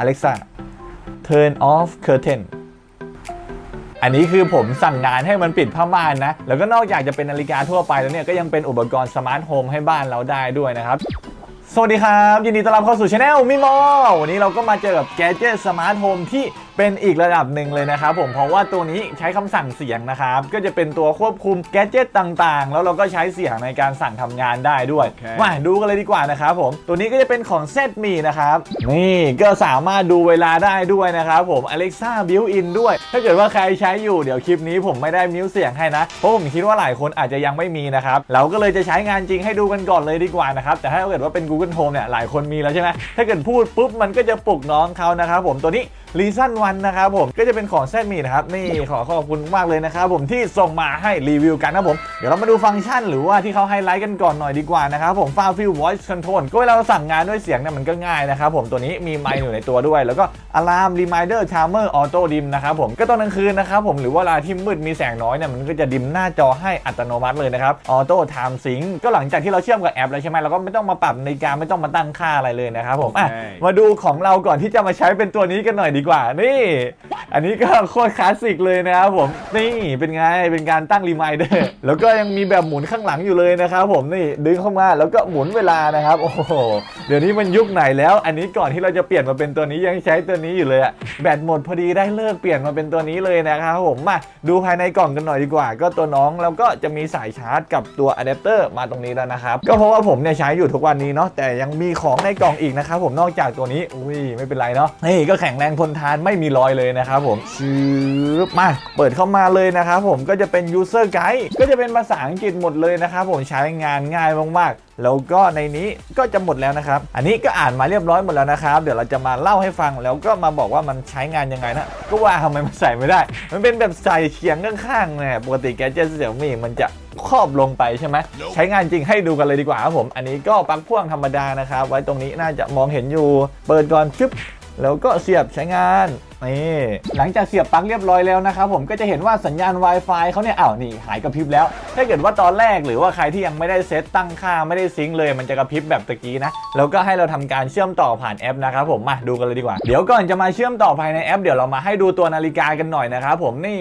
Alexa turn off curtain อันนี้คือผมสั่งงานให้มันปิดผ้าม่านนะ แล้วก็นอกจากจะเป็นนาฬิกาทั่วไปแล้วเนี่ย ก็ยังเป็นอุปกรณ์สมาร์ทโฮมให้บ้านเราได้ด้วยนะครับสวัสดีครับ ยินดีต้อนรับเข้าสู่ช anel มิมอวันนี้เราก็มาเจอกับแกจิตสมาร์ทโฮมที่ เป็นอีกระดับหนึ่งเลยนะครับผมเพราะว่าตัวนี้ใช้คำสั่งเสียงนะครับก็จะเป็นตัวควบคุมแกจิตต่างๆ แล้วเราก็ใช้เสียงในการสั่งทำงานได้ด้วยโอเคมาดูกันเลยดีกว่านะครับผมตัวนี้ก็จะเป็นของ z ซมีนะครับนี่ก็สามารถดูเวลาได้ด้วยนะครับผม Alexa built-in ด้วย ถ้าเกิดว่าใครใช้อยู่เดี๋ยวคลิปนี้ผมไม่ได้มิวเสียงให้นะเพราะผมคิดว่าหลายคนอาจจะยังไม่มีนะครับเราก็เลยจะใช้งานจริงให้ดูกันก่อนเลยดีกว่านะครับแต่ถ้าเกิดว่าเป็น Google Home เนี่ยหลายคนมีแล้วใช่ไหมถ้าเกิดพูดปุ๊บมันก็จะปลุกน้องเขานะครับผมตัวนี้รีซันวันนะครับผมก็จะเป็นของแซดมีนะครับนี่ขอขอบคุณมากเลยนะครับผมที่ส่งมาให้รีวิวกันนะครับผมเดี๋ยวเรามาดูฟังก์ชันหรือว่าที่เขาไฮไลท์กันก่อนหน่อยดีกว่านะครับผมฟาฟิล voice control ก็เวลาเราสั่งงานด้วยเสียงเนี่ยมันก็ง่ายนะครับผมตัวนี้มีไมค์อยู่ในตัวด้วย แล้วก็ alarm reminder timer auto dim นะครับผมก็ตอนกลางคืนนะครับผมหรือว่าเวลาที่มืดมีแสงน้อยเนี่ยมันก็จะดิมหน้าจอให้อัตโนมัติเลยนะครับ auto time sync ก็หลังจากที่เราเชื่อมกับแอปแล้วใช่ไหมเราก็ไม่ต้องมาปรับนาฬิกาไม่ต้องมาตั้งค่าอะไรเลยนะครับผมอะใช่มาดูของเราก่อนที่จะมาใช้เป็นตัวนี้กันหน่อยดีกว่านี่ อันนี้ก็โคตรคลาสสิกเลยนะครับผมนี่เป็นไงเป็นการตั้งรีมายเดอร์แล้วก็ยังมีแบบหมุนข้างหลังอยู่เลยนะครับผมนี่ดึงเข้ามาแล้วก็หมุนเวลานะครับโอ้โหเดี๋ยวนี้มันยุคไหนแล้ว อันนี้ก่อนที่เราจะเปลี่ยนมาเป็นตัวนี้ยังใช้ตัวนี้อยู่เลยอะแบตหมดพอดีได้เลิกเปลี่ยนมาเป็นตัวนี้เลยนะครับผมมาดูภายในกล่องกันหน่อยดีกว่า ก็ตัวน้องแล้วก็จะมีสายชาร์จกับตัวอะแดปเตอร์มาตรงนี้แล้วนะครับก็เพราะว่าผมเนี่ยใช้อยู่ทุกวันนี้เนาะแต่ยังมีของในกล่องอีกนะครับผมนอกจากตัวนี้อุ้ยไม่เป็นไรเนาะนี่ก็แข็งแรงทนทานไม่มีรอยเลยนะครับผมชืบมาเปิดเข้ามาเลยนะครับผมก็จะเป็น user guide ก็จะเป็นภาษาอังกฤษหมดเลยนะครับผมใช้งานง่ายมากๆ แล้วก็ในนี้ก็จะหมดแล้วนะครับ อันนี้ก็อ่านมาเรียบร้อยหมดแล้วนะครับ เดี๋ยวเราจะมาเล่าให้ฟังแล้วก็มาบอกว่ามันใช้งานยังไงนะก็ว่าทำไมมันใส่ไม่ได้ มันเป็นแบบใส่เคียงข้างๆเนี่ยปกติแกเจตเสี่ยมี่มันจะครอบลงไปใช่ไหมใช้งานจริงให้ดูกันเลยดีกว่าครับผม อันนี้ก็ปลั๊กพ่วงธรรมดานะครับ ไว้ตรงนี้น่าจะมองเห็นอยู่ เปิดก่อนชึบ แล้วก็เสียบใช้งานนี่หลังจากเสียบปลั๊กเรียบร้อยแล้วนะครับผมก็จะเห็นว่าสัญญาณ Wi-Fi เขาเนี่ยอ้าวนี่หายกระพริบแล้ว ถ้าเกิดว่าตอนแรกหรือว่าใครที่ยังไม่ได้เซตตั้งค่าไม่ได้ซิงค์เลยมันจะกระพริบแบบตะกี้นะแล้วก็ให้เราทำการเชื่อมต่อผ่านแอปนะครับผมมาดูกันเลยดีกว่า เดี๋ยวก่อนจะมาเชื่อมต่อภายในแอป เดี๋ยวเรามาให้ดูตัวนาฬิกากันหน่อยนะครับผมนี่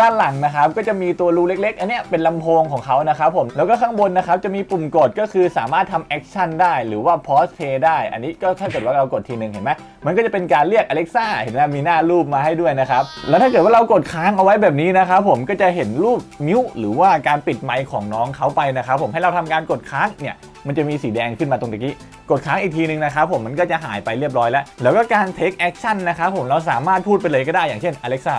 ด้านหลังนะครับก็จะมีตัวรูเล็กๆ อันนี้เป็นลำโพงของเขานะครับผมแล้วก็ข้างบนนะครับจะมีปุ่มกดก็คือสามารถทำแอคชั่นได้หรือว่า pause play ได้ อันนี้ก็ถ้าเกิดว่าเรากดทีหนึ่งเห็นไหมมันก็จะเป็นการเรียก Alexa เห็นไหมมีหน้ารูปมาให้ด้วยนะครับแล้วถ้าเกิดว่าเรากดค้างเอาไว้แบบนี้นะครับผมก็จะเห็นรูปมิวหรือว่าการปิดไมค์ของน้องเขาไปนะครับผมให้เราทำการกดค้างเนี่ยมันจะมีสีแดงขึ้นมาตรงตะกี้ กดค้างอีกทีหนึงนะครับผมมันก็จะหายไปเรียบร้อยแล้ว แล้วก็การ take action นะครับผมเราสามารถพูดไปเลยก็ได้อย่างเช่น Alexa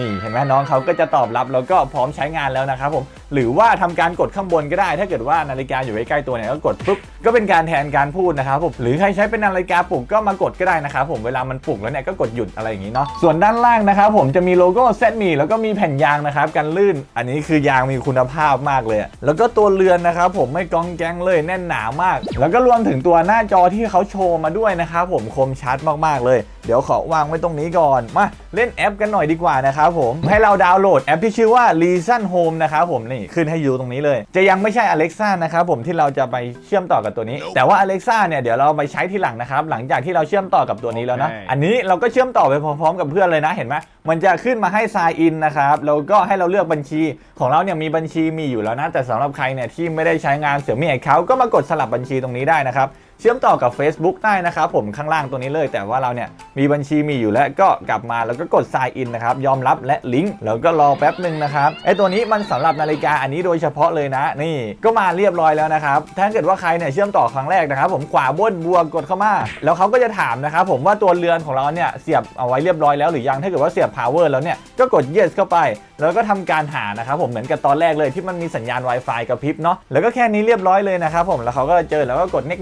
นี่เห็นไหมน้องเขาก็จะตอบรับแล้วก็พร้อมใช้งานแล้วนะครับผม หรือว่าทำการกดข้างบนก็ได้ ถ้าเกิดว่านาฬิกาอยู่ใกล้ตัวเนี่ยก็กดปุ๊บก็เป็นการแทนการพูดนะครับผมหรือใครใช้เป็นนาฬิกาปลุกก็มากดก็ได้นะครับผมเวลามันปลุกแล้วเนี่ยก็กดหยุดอะไรอย่างนี้เนาะส่วนด้านล่างนะครับผมจะมีโลโก้เซตมีแล้วก็มีแผ่นยางนะครับกันลื่น อันนี้คือยางมีคุณภาพมากเลย แล้วก็ตัวเรือนนะครับผมไม่กองแกงเลยแน่นหนามาก แล้วก็รวมถึงตัวหน้าจอที่เขาโชว์มาด้วยนะครับผมคมชัดมากๆเลยเดี๋ยวขอวางไว้ตรงนี้ก่อนมาเล่นแอปกันหน่อยดีกว่านะครับผมให้เราดาวน์โหลดแอปที่ชื่อว่า Reason Home นะครับผมนี่ขึ้นให้อยู่ตรงนี้เลย จะยังไม่ใช่ Alexa นะครับผมที่เราจะไปเชื่อมต่อกับตัวนี้ แต่ว่า Alexa เนี่ยเดี๋ยวเราไปใช้ทีหลังนะครับ หลังจากที่เราเชื่อมต่อกับตัวนี้แล้วนะโอเคอันนี้เราก็เชื่อมต่อไปพร้อมๆ กับเพื่อนเลยนะเห็นไหมมันจะขึ้นมาให้ sign in นะครับแล้วก็ให้เราเลือกบัญชีของเราเนี่ยมีบัญชีมีอยู่แล้วนะแต่สำหรับใครเนี่ยที่ไม่ได้ใช้งานเสี่ยมี่ account ก็มากดสลับบัญชีตรงนี้ได้นะครับเชื่อมต่อกับ Facebook ได้นะครับผมข้างล่างตัวนี้เลย แต่ว่าเราเนี่ยมีบัญชีมีอยู่แล้วก็กลับมาแล้วก็กด sign in นะครับยอมรับและลิงก์แล้วก็รอแป๊บหนึ่งนะครับไอตัวนี้มันสำหรับนาฬิกาอันนี้โดยเฉพาะเลยนะ นี่ก็มาเรียบร้อยแล้วนะครับถ้าเกิดว่าใครเนี่ยเชื่อมต่อครั้งแรกนะครับผมขวาบนบวกกดเข้ามา แล้วเขาก็จะถามนะครับผมว่าตัวเรือนของเราเนี่ยเสียบเอาไว้เรียบร้อยแล้วหรือยังถ้าเกิดว่าเสียบ power แล้วเนี่ยก็กด yes เข้าไป แล้วก็ทำการหานะครับผมเหมือนกับตอนแรกเลยที่มันมีสัญญาณ Wi-Fi กระพริบเนาะแล้วก็แค่นี้เรียบร้อยเลยนะครับผมแล้วเขาก็จะเจอแล้วก็กดเน็ก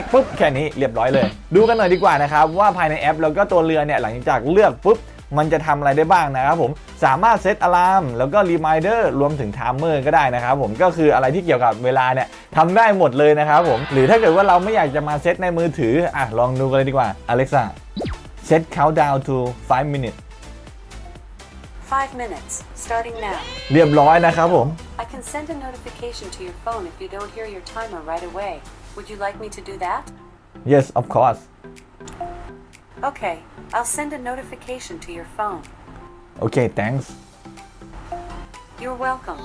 เน็กเน็กเน็กปุ๊บแค่นี้เรียบร้อยเลย ดูกันหน่อยดีกว่านะครับว่าภายในแอป แล้วก็ตัวเรือเนี่ยหลังจากเลือกปุ๊บมันจะทำอะไรได้บ้างนะครับผมสามารถเซตอะลามแล้วก็รีมายเดอร์รวมถึงไทม์เมอร์ก็ได้นะครับผมก็คืออะไรที่เกี่ยวกับเวลาเนี่ยทำได้หมดเลยนะครับผมหรือถ้าเกิดว่าเราไม่อยากจะมาเซตในมือถืออะลองดูกันเลยดีกว่า Alexa set countdown to 5 minutes Five minutes, starting now. เรียบร้อยนะครับผม I can send a notification to your phone if you don't hear your timer right away. Would you like me to do that? yes of course Okay, I'll send a notification to your phone. โอเค thanks You're welcome.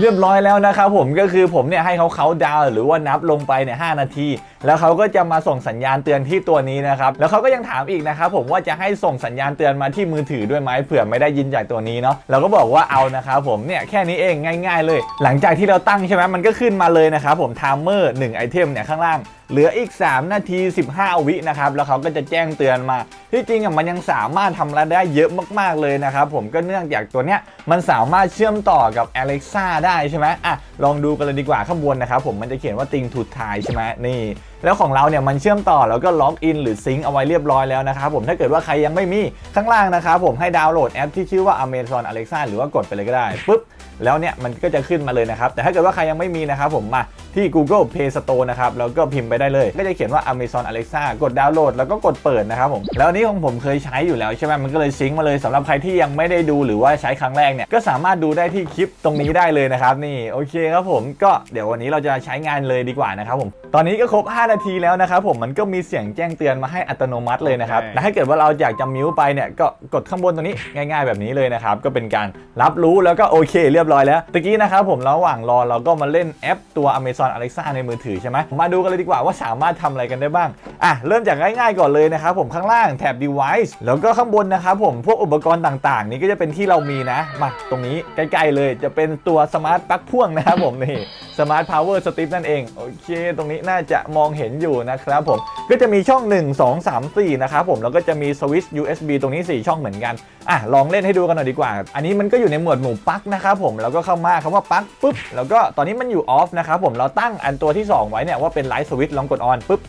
เรียบร้อยแล้วนะครับผมก็คือผมเนี่ยให้เขาเขาดาวน์หรือว่านับลงไปเนี่ยหนาที แล้วเขาก็จะมาส่งสัญญาณเตือนที่ตัวนี้นะครับ แล้วเขาก็ยังถามอีกนะครับผมว่าจะให้ส่งสัญญาณเตือนมาที่มือถือด้วยไหมเผื่อไม่ได้ยินจากตัวนี้เนาะเราก็บอกว่าเอานะครับผมเนี่ยแค่นี้เองง่าย ๆ เลย หลังจากที่เราตั้งใช่ไหมมันก็ขึ้นมาเลยนะครับผมไทม์เมอร์1ไอเทมเนี่ยข้างล่างเหลืออีก 3 นาที 15 วินะครับ แล้วเขาก็จะแจ้งเตือนมา ที่จริงอะมันยังสามารถทำอะไรได้เยอะมาก ๆ เลยนะครับ ผมก็เนื่องจากตัวเนี้ยมันสามารถเชื่อมต่อกับ Alexa ได้ใช่ไหมอะลองดูกันเลยดีกว่าข้างบนนะครับผมมันจะเขียนว่าติงถูทายใช่ไหมนี่ แล้วของเราเนี่ยมันเชื่อมต่อแล้วก็ล็อกอินหรือซิงค์เอาไว้เรียบร้อยแล้วนะครับผมถ้าเกิดว่าใครยังไม่มีข้างล่างนะครับผมให้ดาวน์โหลดแอปที่ชื่อว่า Amazon Alexa หรือว่ากดไปเลยก็ได้ปุ๊บแล้วเนี่ยมันก็จะขึ้นมาเลยนะครับแต่ถ้าเกิดว่าใครยังไม่มีนะครับผมมา ที่ Google Play Store นะครับแล้วก็พิมพ์ไปได้เลย ก็จะเขียนว่า Amazon Alexa กดดาวน์โหลดแล้วก็กดเปิดนะครับผมแล้วอันนี้ของผมเคยใช้อยู่แล้วใช่ไหมมันก็เลยซิงค์มาเลยสำหรับใครที่ยังไม่ได้ดูหรือว่าใช้ครั้งแรกเนี่ยก็สามารถดูได้ที่คลิปตรงนี้ได้เลยนะครับนี่โอเคครับผมก็เดี๋ยววันนี้เราจะใช้งานเลยดีกว่านะครับผมตอนนี้ก็ครบ 5 นาทีแล้วนะครับผมมันก็มีเสียงแจ้งเตือนมาให้อัตโนมัติเลยนะครับโอเคและถ้าเกิดว่าเราอยากจะมิวไปเนี่ยก็กดข้างบนตรงนี้ง่ายๆ แบบนี้เลยนะครับก็เป็นการรับรู้แล้วก็โอเค เรียบร้อยแล้วตะกี้นะครับผมระหว่างรอเราก็มาเล่นแอปตัว Amazon Alexa ในมือถือใช่ไหมมาดูกันเลยดีกว่าว่าสามารถทำอะไรกันได้บ้างอะเริ่มจากง่ายๆก่อนเลยนะครับผมข้างล่างแท็บ device แล้วก็ข้างบนนะครับผมพวกอุปกรณ์ต่างๆ นี้ก็จะเป็นที่เรามีนะมาตรงนี้ใกล้ๆเลยจะเป็นตัวสมาร์ทปลั๊กพ่วงนะครับผมนี่ Smart Power Strip นั่นเอง โอเค ตรงนี้น่าจะมองเห็นอยู่นะครับผม ก็จะมีช่อง 1 2 3 4 นะครับผม แล้วก็จะมีสวิตช์ USB ตรงนี้ 4 ช่องเหมือนกัน อะ ลองเล่นให้ดูกันหน่อยดีกว่า อันนี้มันก็อยู่ในหมวดหมู่ปลั๊กนะครับผม แล้วก็เข้ามาคำว่าปลั๊กปุ๊บ แล้วก็ตอนนี้มันอยู่ออฟนะครับผม เราตั้งอันตัวที่ 2 ไว้เนี่ยว่าเป็นไลท์สวิตช์ลองกดออนปุ๊บ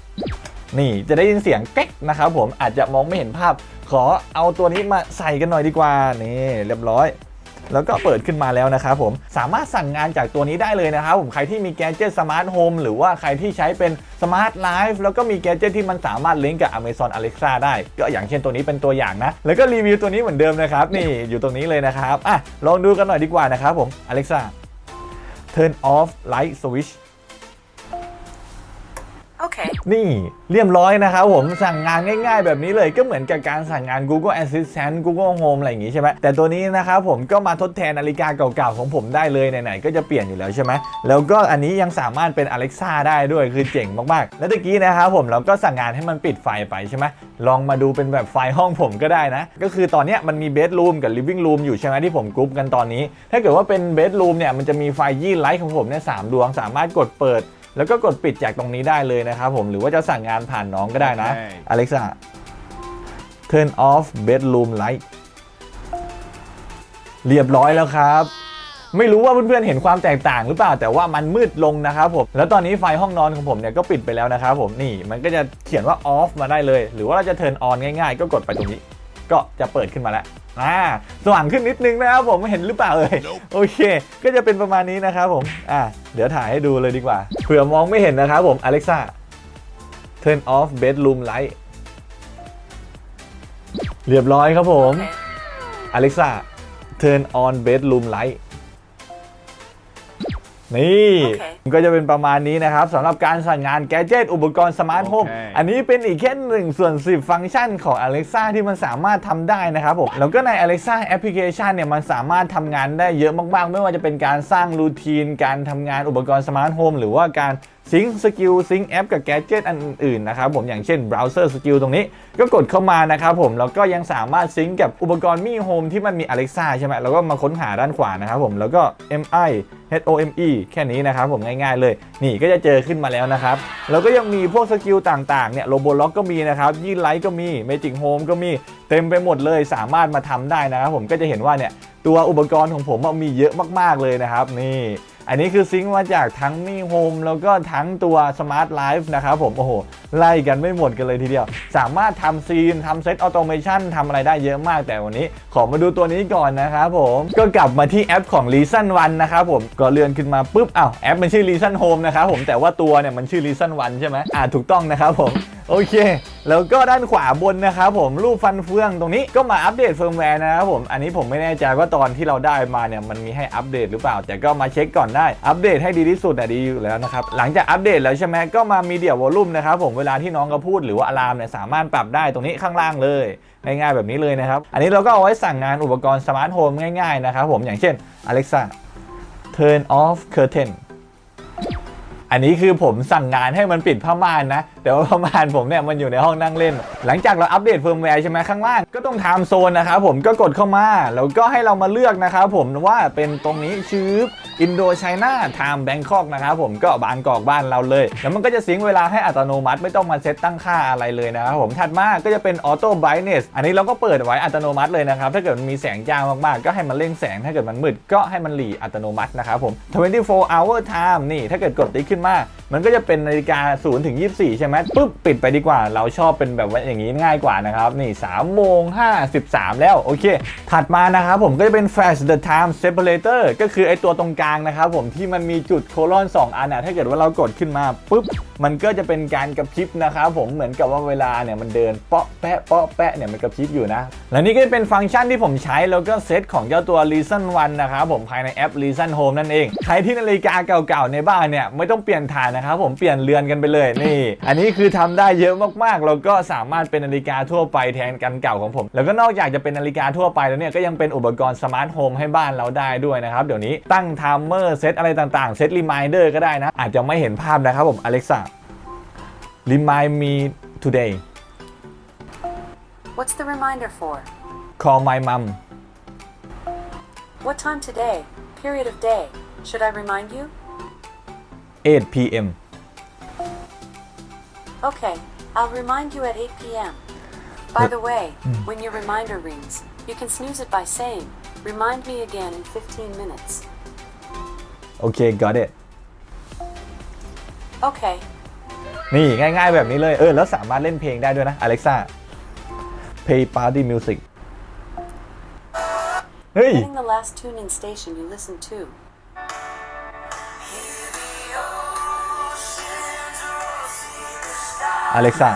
นี่จะได้ยินเสียงแก๊กนะครับผม อาจจะมองไม่เห็นภาพ ขอเอาตัวนี้มาใส่กันหน่อยดีกว่า นี่เรียบร้อย แล้วก็เปิดขึ้นมาแล้วนะครับผมสามารถสั่งงานจากตัวนี้ได้เลยนะครับผมใครที่มีแกจิตสมาร์ทโฮมหรือว่าใครที่ใช้เป็นสมาร์ทไลฟ์แล้วก็มีแกจิตที่มันสามารถลิงก์กับ Amazon Alexa ได้ ก็อย่างเช่นตัวนี้เป็นตัวอย่างนะ แล้วก็รีวิวตัวนี้เหมือนเดิมนะครับนี่อยู่ตรงนี้เลยนะครับอะลองดูกันหน่อยดีกว่านะครับผม Alexa turn off light switch นี่เรียบร้อยนะครับผมสั่งงานง่ายๆ แบบนี้เลยก็เหมือนกับการสั่งงาน Google Assistant Google Home อะไรอย่างงี้ใช่ไหมแต่ตัวนี้นะครับผมก็มาทดแทนนาฬิกาเก่าๆของผมได้เลยไหนๆก็จะเปลี่ยนอยู่แล้วใช่ไหมแล้วก็อันนี้ยังสามารถเป็น Alexa ได้ด้วยคือเจ๋งมากๆ แล้วตะกี้นะครับผมเราก็สั่งงานให้มันปิดไฟไปใช่ไหมลองมาดูเป็นแบบไฟห้องผมก็ได้นะ ก็คือตอนนี้มันมีเบดรูมกับ living room อยู่ใช่ไหมที่ผมกรุ๊ปกันตอนนี้ ถ้าเกิดว่าเป็นเบดรูมเนี่ยมันจะมีไฟยี่ไลท์ของผมเนี่ยสามดวงสามารถกดเปิด แล้วก็กดปิดจากตรงนี้ได้เลยนะครับผมหรือว่าจะสั่งงานผ่านน้องก็ได้นะโอเค Alexa turn off bedroom light เรียบร้อยแล้วครับ ไม่รู้ว่าเพื่อนๆเห็นความแตกต่างหรือเปล่า แต่ว่ามันมืดลงนะครับผม แล้วตอนนี้ไฟห้องนอนของผมเนี่ยก็ปิดไปแล้วนะครับผมนี่มันก็จะเขียนว่า off มาได้เลย หรือว่าเราจะ turn on ง่ายๆ ก็กดไปตรงนี้ ก็จะเปิดขึ้นมาแล้ว อ่าสว่างขึ้นนิดนึงนะครับผมเห็นหรือเปล่าเอ่ยโอเค ก็จะเป็นประมาณนี้นะครับผมอ่าเดี๋ยวถ่ายให้ดูเลยดีกว่าเผื่อมองไม่เห็นนะครับผม Alexa turn off bedroom light เรียบร้อยครับผม Okay. Alexa turn on bedroom light นี่โอเคก็จะเป็นประมาณนี้นะครับสำหรับการสั่งงานแกจิตอุปกรณ์สมาร์ทโฮมโอเคอันนี้เป็นอีกแค่หนึ่งส่วน10ฟังก์ชันของ Alexa ที่มันสามารถทำได้นะครับผมแล้วก็ใน Alexa แอปพลิเคชันเนี่ยมันสามารถทำงานได้เยอะมากๆ ไม่ว่าจะเป็นการสร้างรูทีนการทำงานอุปกรณ์สมาร์ทโฮมหรือว่าการ ซิงสกิลซิงแอปกับแกจิตอันอื่นๆนะครับผมอย่างเช่น browser skill ตรงนี้ ก็กดเข้ามานะครับผมแล้วก็ยังสามารถซิงกับอุปกรณ์มีโฮมที่มันมี Alexa ใช่ไหมแล้วก็มาค้นหาด้านขวานะครับผมแล้วก็ MI HOME แค่นี้นะครับผมง่ายๆเลย นี่ก็จะเจอขึ้นมาแล้วนะครับ แล้วก็ยังมีพวกสกิลต่างๆเนี่ยโรบล็อกก็มีนะครับยี่ไลท์ก็มีเมจิกโฮมก็มีเต็มไปหมดเลยสามารถมาทำได้นะครับผมก็จะเห็นว่าเนี่ยตัวอุปกรณ์ของผมอะมีเยอะมากๆเลยนะครับนี่ อันนี้คือซิงค์มาจากทั้งมีโฮมแล้วก็ทั้งตัวสมาร์ทไลฟ์นะครับผม โอ้โห ไล่กันไม่หมดกันเลยทีเดียว สามารถทำซีนทำเซตออโตเมชันทำอะไรได้เยอะมากแต่วันนี้ ขอมาดูตัวนี้ก่อนนะครับผม ก็กลับมาที่แอปของ Reason 1นะครับผม ก็เลื่อนขึ้นมาปุ๊บอ้าวแอปมันชื่อ Reason Home นะครับผมแต่ว่าตัวเนี่ยมันชื่อ Reason 1ใช่ไหมอ่าถูกต้องนะครับผม โอเค แล้วก็ด้านขวาบนนะครับผมรูปฟันเฟืองตรงนี้ก็มาอัปเดตเฟิร์มแวร์นะครับผม อันนี้ผมไม่แน่ใจว่าตอนที่เราได้มาเนี่ยมันมีให้อัปเดตหรือเปล่า แต่ก็มาเช็คก่อนได้ อัปเดตให้ดีที่สุดอะดีอยู่แล้วนะครับ หลังจากอัปเดตแล้วใช่ไหมก็มามีเดียวอลลุ่มนะครับผมเวลาที่น้องเขาพูดหรือว่าอะลามเนี่ยสามารถปรับได้ตรงนี้ข้างล่างเลยง่ายๆแบบนี้เลยนะครับ อันนี้เราก็เอาไว้สั่งงานอุปกรณ์สมาร์ทโฮมง่ายๆนะครับผมอย่างเช่น Alexa turn off curtain อันนี้คือผมสั่งงานให้มันปิดผ้าม่านนะ แต่ว่าผ้าม่านผมเนี่ยมันอยู่ในห้องนั่งเล่น หลังจากเราอัปเดตเฟิร์มแวร์ใช่ไหมข้างล่างก็ต้องไทม์โซนนะครับผมก็กดเข้ามาแล้วก็ให้เรามาเลือกนะครับผมว่าเป็นตรงนี้ชื่ออินโดไชน่าไทม์แบงคอกนะครับผมก็บานกอกบ้านเราเลย แล้วมันก็จะสิงเวลาให้อัตโนมัติไม่ต้องมาเซตตั้งค่าอะไรเลยนะครับผมถัดมาก็จะเป็นออโต้ไบรท์เนสอันนี้เราก็เปิดไว้อัตโนมัติเลยนะครับถ้าเกิดมันมีแสงจ้ามากๆ ก็ให้มันเร่งแสงถ้าเกิดมันมืดก็ให้มันหลีอัตโนมัตินะครับผม 24 hour time นี่ถ้าเกิดกดติ๊กขึ้นมา มันก็จะเป็นนาฬิกา0ถึง24 ใช่ไหมปุ๊บปิดไปดีกว่า เราชอบเป็นแบบว่าอย่างนี้ง่ายกว่านะครับ นี่3โมง53 แล้ว โอเค ถัดมานะครับผมก็จะเป็น flash the time separator ก็คือไอตัวตรงกลางนะครับผมที่มันมีจุดโคลอน 2 อันนะถ้าเกิดว่าเรากดขึ้นมาปุ๊บมันก็จะเป็นการกระพริบนะครับผมเหมือนกับว่าเวลาเนี่ยมันเดินเปาะแปะเปาะแปะเนี่ยมันกระพริบอยู่นะ และนี่ก็เป็นฟังก์ชันที่ผมใช้แล้วก็เซตของเจ้าตัว Reason 1นะครับผมภายในแอป Reason Home นั่นเอง ใครที่นาฬิกาเก่าๆในบ้านเนี่ยไม่ต้องเปลี่ยนฐานนะครับผมเปลี่ยนเรือนกันไปเลยนี่ อันนี้คือทำได้เยอะมากๆแล้วก็สามารถเป็นนาฬิกาทั่วไปแทนกันเก่าของผม แล้วก็นอกจากจะเป็นนาฬิกาทั่วไปแล้วเนี่ยก็ยังเป็นอุปกรณ์สมาร์ทโฮมให้บ้านเราได้ด้วยนะครับเดี๋ยวนี้ตั้งไทม์เมอร์เซตอะไรต่างๆเซตรีมายเดอร์ก็ได้นะอาจจะไม่เห็นภาพนะครับผม Alexa remind me today What's the reminder for? call my mom What time today? Period of day. Should I remind you? 8 p.m. Okay, I'll remind you at 8 p.m. By uh, the way, hmm. when your reminder rings, you can snooze it by saying, Remind me again in 15 minutes. Okay got it Okay, นี่ง่ายๆแบบนี้เลย เออ แล้วสามารถเล่นเพลงได้ด้วยนะ Alexa play party music เฮ้ย getting the last tune in station you listen to. Alexa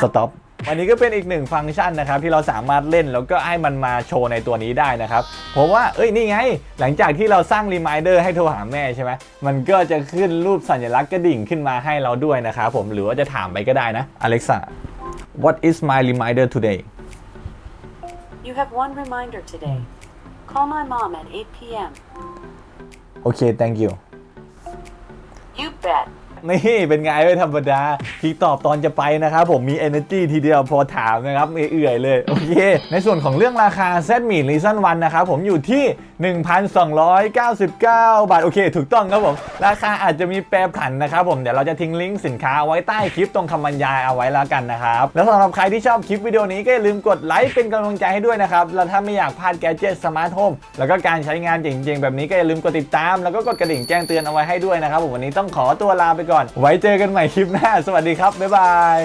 stop วันนี้ก็เป็นอีกหนึ่งฟังก์ชันนะครับที่เราสามารถเล่นแล้วก็ให้มันมาโชว์ในตัวนี้ได้นะครับเพราะว่าเอ้ยนี่ไง หลังจากที่เราสร้างรีมายเดอร์ให้โทรหาแม่ใช่ไหมมันก็จะขึ้นรูปสัญลักษณ์กระดิ่งขึ้นมาให้เราด้วยนะครับผมหรือว่าจะถามไปก็ได้นะ Alexa what is my reminder today You have one reminder today. Call my mom at 8 p.m. okay thank you You bet. นี่เป็นไงไม่ธรรมดาที่ตอบตอนจะไปนะครับผมมี energy ทีเดียวพอถามนะครับเอื่อยเลย โอเค ในส่วนของเรื่องราคา Z m e r e a s o n 1นะครับผมอยู่ที่ 1,299 บาท โอเค ถูกต้องครับผม ราคาอาจจะมีแปรผันนะครับผม เดี๋ยวเราจะทิ้งลิงก์สินค้าไว้ใต้คลิปตรงคำบรรยายเอาไว้แล้วกันนะครับ แล้วสำหรับใครที่ชอบคลิปวิดีโอนี้ก็อย่าลืมกดไลค์เป็นกำลังใจให้ด้วยนะครับ แล้วถ้าไม่อยากพลาดแกจิตสมาร์ทโฮมแล้วก็การใช้งานเจ๋งๆ แบบนี้ก็อย่าลืมกดติดตาม แล้วก็กดกระดิ่งแจ้งเตือนเอาไว้ให้ด้วยนะครับผมวันนี้ต้องขอตัวลาไปก่อน ไว้เจอกันใหม่คลิปหน้า สวัสดีครับ บ๊ายบาย